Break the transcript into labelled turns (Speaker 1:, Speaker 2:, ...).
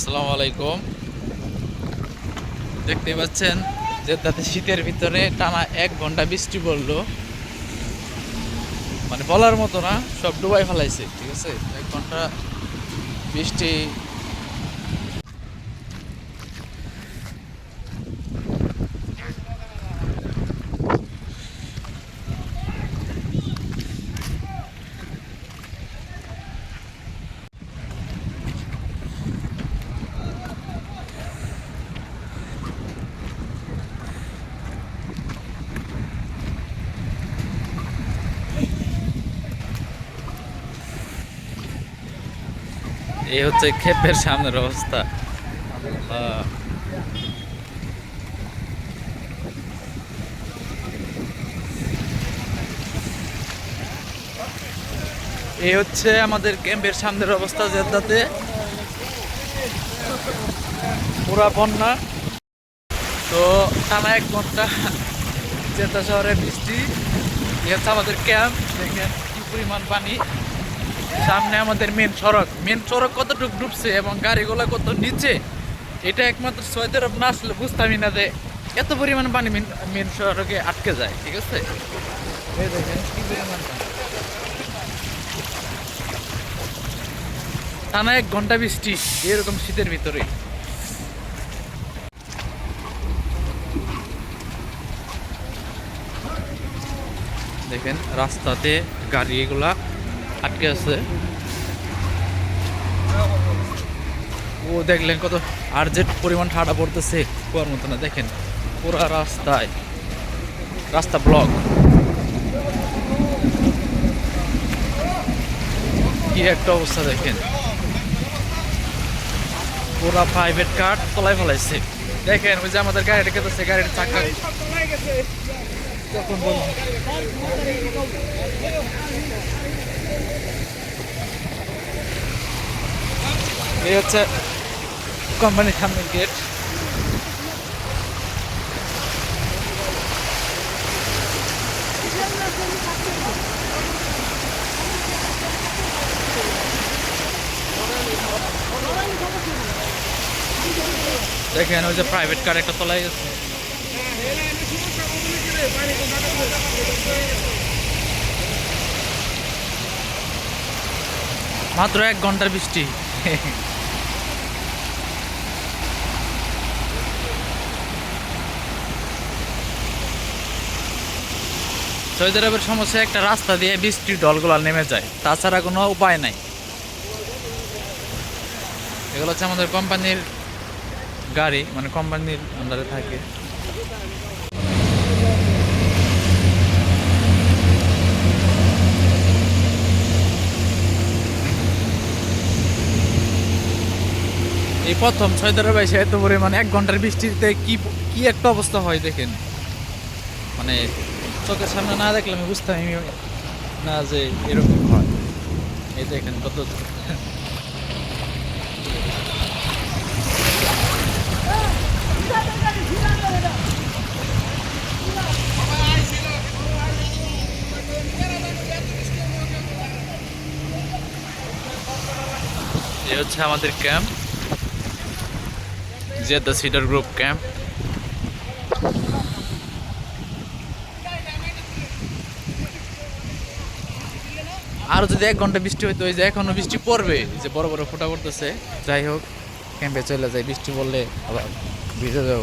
Speaker 1: আসসালামু আলাইকুম। দেখতে পাচ্ছেন যে তাতে শীতের ভিতরে টানা এক ঘণ্টা বৃষ্টি পড়ল। মানে বলার মতো না, সব ডুবাই ফেলাইছে, ঠিক আছে? এক ঘণ্টা বৃষ্টি এই হচ্ছে ক্ষেপের সামনের অবস্থা। এই হচ্ছে আমাদের ক্যাম্পের সামনের অবস্থা জেদ্দাতে। পুরা বন্যা। তো টানা এক ঘণ্টা জেদ্দা শহরে বৃষ্টি। এই হচ্ছে আমাদের ক্যাম্প। দেখেন কি পরিমাণ পানি। সামনে আমাদের মেন সড়ক। মেন সড়ক কতটুকু ডুবছে এবং গাড়িগুলো কত নিচে, এটা একমাত্র সৌদি না আসলে বুঝতামই না যে এত পরিমাণ পানি মেন সড়কে আটকে যায়, ঠিক আছে। টানা এক ঘণ্টা বৃষ্টি এরকম শীতের ভিতরে। দেখেন রাস্তাতে গাড়ি এগুলা আটকে আছে। ও দেখলেন কত আর যে পরিমাণ ঠাডা পড়তেছে, কুয়ার মতো না, দেখেন। পুরা রাস্তায়, রাস্তা ব্লক কি একটা অবস্থা, দেখেন। পুরা প্রাইভেট কার তলায় ফেলাইছে। দেখেন, ওই যে আমাদের গাড়িটা কেটেছে গাড়ির চাকা। বলুন এই হচ্ছে কোম্পানির সামনের গেট দেখেন, ওই যে প্রাইভেট কার একটা তলায় গেছে। মাত্র এক ঘণ্টার বৃষ্টি। সৌদি আরবের সমস্যা একটা রাস্তা দিয়ে বৃষ্টির ডলগুলো নেমে যায়। তাছাড়া কোনো উপায় নাই। এগুলো হচ্ছে আমাদের কোম্পানির গাড়ি মানে কোম্পানির আন্ডারে থাকে। এই প্রথম সৌদি আরবে এসে এত পরিমাণে এক ঘণ্টার বৃষ্টিতে কি কি একটা অবস্থা হয় দেখেন। মানে চোখের সামনে না দেখলে আমি বুঝতাম না যে এরকম হয়। এই দেখেন কত এই হচ্ছে আমাদের camp, Jeddah cedar group camp. আর যদি এক ঘণ্টা বৃষ্টি হইতো, ওই যে এখনও বৃষ্টি পড়বে যে বড় বড় ফোটা পড়তেছে। যাই হোক, ক্যাম্পে চলে যায় বৃষ্টি পড়লে আবার ভিজে যাব।